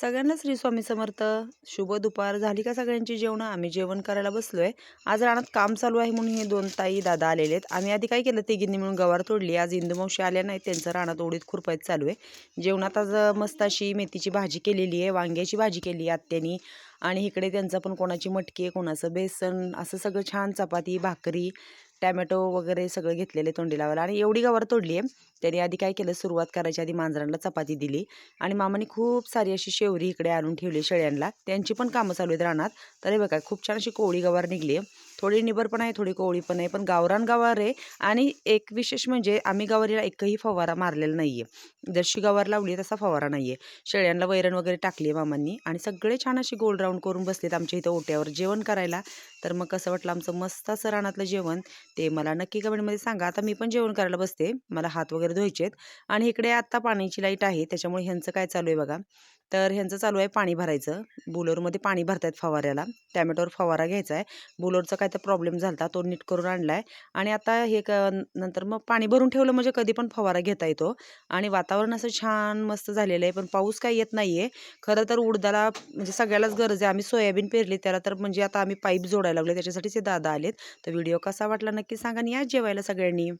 सगळ्यांनाच श्री स्वामी समर्थ. शुभ दुपार झाली का सगळ्यांची जेवणं? आम्ही जेवण करायला बसलो आहे आज रानात काम चालू आहे म्हणून हे दोन ताई दादा आलेले आहेत आम्ही आधी काय केलं? तिघींनी मिळून गवार तोडली. आज इंदुमावशी आल्या नाही त्यांचं रानात ओढीत खुरपायत चालू आहे. जेवणात आज मस्त अशी मेथीची भाजी केलेली आहे. वांग्याची भाजी केली आहे आत्यानी. आणि इकडे त्यांचं पण कोणाची मटकी आहे कोणाचं बेसन असं सगळं छान चपाती भाकरी टॅमॅटो वगैरे सगळं घेतलेले तोंडी लावायला आणि एवढी गवार तोडली आहे. त्याने आधी काय केलं सुरुवात करायच्या आधी मांजरांना चपाती दिली आणि मामाने खूप सारी अशी शेवरी इकडे आणून ठेवली शेळ्यांना त्यांची पण कामं चालू आहेत रानात. तर हे बघा खूप छान अशी कोवळी गवार निघली आहे. थोडी निबर पण आहे थोडी कोवळी पण आहे पण गावरान गावार आहे आणि एक विशेष म्हणजे आम्ही गावारीला एकही फवारा मारलेला नाही आहे जशी गावार लावली आहे तसा फवारा नाही आहे शेळ्यांना वैरण वगैरे टाकली आहे मामांनी आणि सगळे छान अशी गोल राऊंड करून बसलेत आमच्या इथं ओट्यावर जेवण करायला. तर मग कसं वाटलं आमचं मस्त असं रानातलं जेवण ते मला नक्की कमेंटमध्ये सांगा. आता मी पण जेवण करायला बसते. मला हात वगैरे धुवायचे आहेत आणि इकडे आत्ता पाण्याची लाइट आहे त्याच्यामुळे ह्यांचं काय चालू आहे बघा. तर ह्यांचं चालू आहे पाणी भरायचं. बुलोरमध्ये पाणी भरतायत फवाऱ्याला. टॅमॅटोवर फवारा घ्यायचा आहे. बुलोरचं काय तर प्रॉब्लेम झाला तो नीट करून आणला आहे आणि आता हे क नंतर मग पाणी भरून ठेवलं म्हणजे कधी पण फवारा घेता येतो. आणि वातावरण असं छान मस्त झालेलं आहे पण पाऊस काही येत नाही आहे खरं तर उडदाला म्हणजे सगळ्यालाच गरज आहे. आम्ही सोयाबीन पेरली त्याला तर म्हणजे आता आम्ही पाईप जोडायला लागलो त्याच्यासाठीच हे दादा आलेत. तर व्हिडिओ कसा वाटला नक्की सांगा आणि या जेवायला सगळ्यांनी.